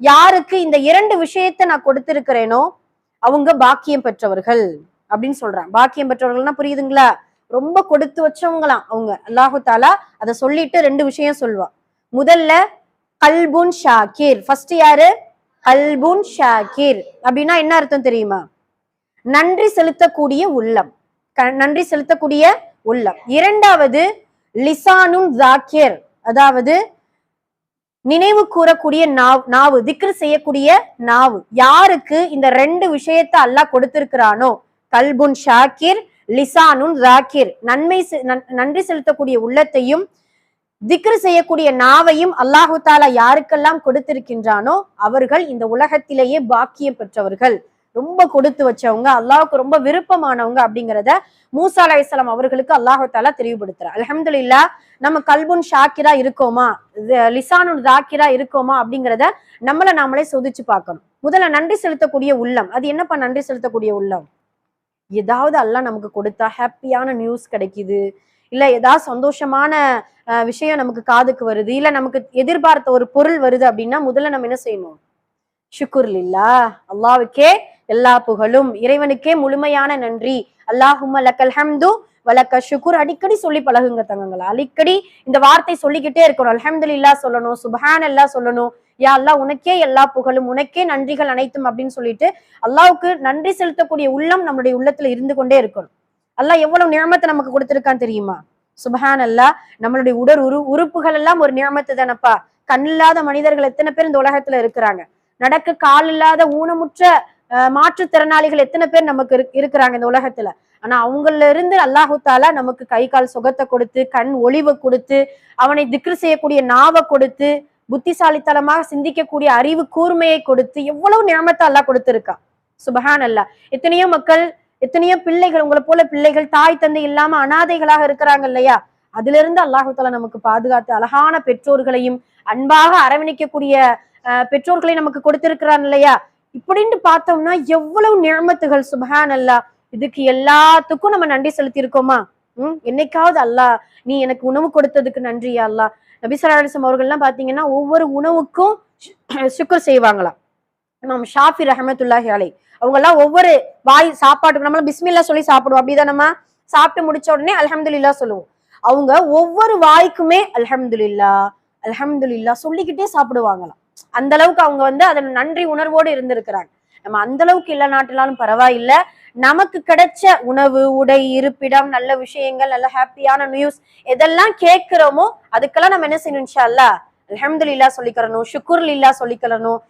யாருக்கு இந்த இரண்டு விஷயத்தை நான் கொடுத்திருக்கிறேனோ அவங்க பாக்கியம் பெற்றவர்கள் அப்படின்னு சொல்றான் பாக்கியம் பெற்றவர்கள்னா புரியுதுங்களா? ரொம்ப கொடுத்து வச்சவங்களாம் அவங்க. அல்லாஹு தாலா அதை சொல்லிட்டு ரெண்டு விஷயம் சொல்லுவா. முதல்ல கல்புன் ஷாகிர். ஃபர்ஸ்ட் யாரு? கல்புன் ஷாகிர். அப்படின்னா என்ன அர்த்தம் தெரியுமா? நன்றி செலுத்தக்கூடிய உள்ளம். க- நன்றி செலுத்தக்கூடிய உள்ளம். இரண்டாவது லிசானுன் ஜாக்கிர். அதாவது நினைவு கூறக்கூடிய நாவ் நாவு திக்ரு செய்யக்கூடிய நாவு. யாருக்கு இந்த ரெண்டு விஷயத்தை அல்லாஹ் கொடுத்திருக்கிறானோ? கல்புன் ஷாக்கிர் லிசானுன் ராக்கிர். நன்மை செ- நன்- நன்றி செலுத்தக்கூடிய உள்ளத்தையும் திக்ரு செய்யக்கூடிய நாவையும் அல்லாஹு தாலா யாருக்கெல்லாம் கொடுத்திருக்கின்றானோ? அவர்கள் இந்த உலகத்திலேயே பாக்கியம் பெற்றவர்கள். ரொம்ப கொடுத்து வச்சவங்க அல்லாஹுக்கு ரொம்ப விருப்பமானவங்க அப்படிங்கிறத மூசா அலைஹிஸ்ஸலாம் அவர்களுக்கு அல்லாஹால தாலா தெளிவுபடுத்துறார். அல்ஹம்துலில்லாஹ் நம்ம கல்புன் ஷாக்கிரா இருக்கோமா? இது லிசானுன் ஜாக்கிரா இருக்கோமா அப்படிங்கிறத நம்மள நாமளே சோதிச்சு பார்க்கணும். முதல்ல நன்றி செலுத்தக்கூடிய உள்ளம். அது என்னப்பா நன்றி செலுத்தக்கூடிய உள்ளம்? ஏதாவது அல்லாஹ் நமக்கு கொடுத்தா ஹாப்பியான நியூஸ் கிடைக்குது. இல்ல ஏதாவது சந்தோஷமான அஹ், விஷயம் நமக்கு காதுக்கு வருது. இல்ல நமக்கு எதிர்பார்த்த ஒரு பொருள் வருது அப்படின்னா முதல்ல நம்ம என்ன செய்யணும்? ஷுக்குர் லில்லா அல்லாவுக்கே எல்லா புகழும். இறைவனுக்கே முழுமையான நன்றி. அல்லாஹும் லக்கல் ஹம்து வலக்க ஷுக்குர் அடிக்கடி சொல்லி பழகுங்க தங்கங்களா. அடிக்கடி இந்த வார்த்தை சொல்லிக்கிட்டே இருக்கணும். அல்ஹம்துலில்லா சொல்லணும். சுபஹான் அல்லா சொல்லணும். யா அல்லா உனக்கே எல்லா புகழும். உனக்கே நன்றிகள் அனைத்தும் அப்படின்னு சொல்லிட்டு அல்லாவுக்கு நன்றி செலுத்தக்கூடிய உள்ளம் நம்மளுடைய உள்ளத்துல இருந்து கொண்டே இருக்கணும். அல்லாஹ் எவ்வளவு நியமத்தை நமக்கு கொடுத்துருக்கான் தெரியுமா? சுபஹான் அல்லாஹ் நம்மளுடைய உடல் உரு உறுப்புகள் எல்லாம் ஒரு நியமத்து தானப்பா. கண்ணில்லாத மனிதர்கள் எத்தனை பேர் இந்த உலகத்துல இருக்கிறாங்க? நடக்க கால் இல்லாத ஊனமுற்ற மாற்றுத்திறனாளிகள் எத்தனை பேர் நமக்கு இருக்கிறாங்க இந்த உலகத்துல? ஆனா அவங்கள இருந்து அல்லாஹு தாலா நமக்கு கை கால் சுகத்தை கொடுத்து கண் ஒளிவை கொடுத்து அவனை திக்ரு செய்யக்கூடிய நாவை கொடுத்து புத்திசாலித்தனமாக சிந்திக்கக்கூடிய அறிவு கூர்மையை கொடுத்து எவ்வளவு நியமத்தை அல்லாஹ் கொடுத்துருக்கா? சுபஹான் அல்லாஹ் எத்தனையோ மக்கள் எத்தனையோ பிள்ளைகள் உங்களை போல பிள்ளைகள் தாய் தந்தை இல்லாம அனாதைகளாக இருக்கிறாங்க இல்லையா? அதுல இருந்து அல்லாஹு தாலா நமக்கு பாதுகாத்து அழகான பெற்றோர்களையும் அன்பாக அரவணைக்கக்கூடிய பெற்றோர்களை நமக்கு கொடுத்திருக்கிறான் இல்லையா? இப்படின்னு பார்த்தோம்னா எவ்வளவு நியமத்துகள் சுபஹான் அல்லாஹ் இதுக்கு எல்லாத்துக்கும் நம்ம நன்றி செலுத்தி இருக்கோமா உம் என்னைக்காவது அல்லாஹ் நீ எனக்கு உணவு கொடுத்ததுக்கு நன்றி அல்லா. நபிசராசம் அவர்கள்லாம் பாத்தீங்கன்னா ஒவ்வொரு உணவுக்கும் சுக்கர் செய்வாங்களாம். நம்ம ஷாஃபி ரஹமத்துல்லாஹி அலை அவங்க எல்லாம் ஒவ்வொரு வாய் சாப்பாட்டுக்கு நம்மள பிஸ்மில்லா சொல்லி சாப்பிடுவோம். அப்படிதான் நம்ம சாப்பிட்டு முடிச்ச உடனே அல்ஹம்துலில்லா சொல்லுவோம். அவங்க ஒவ்வொரு வாய்க்குமே அல்ஹம்துலில்லா அல்ஹம்துலில்லா சொல்லிக்கிட்டே சாப்பிடுவாங்களாம். அந்த அளவுக்கு அவங்க வந்து அதன் நன்றி உணர்வோடு இருந்திருக்கிறாங்க. நம்ம அந்த அளவுக்கு இல்ல நாட்டினாலும் பரவாயில்ல. நமக்கு கிடைச்ச உணவு உடை இருப்பிடம் நல்ல விஷயங்கள் நல்ல ஹாப்பியான நியூஸ் எதெல்லாம் கேட்கிறோமோ அதுக்கெல்லாம் நம்ம என்ன செய்யணும் இன்ஷா அல்லா அல்ஹம்துலில்லா சொல்லிக்கிறணும் ஷுக்குர் லில்லா சொல்லிக்கிறணும்.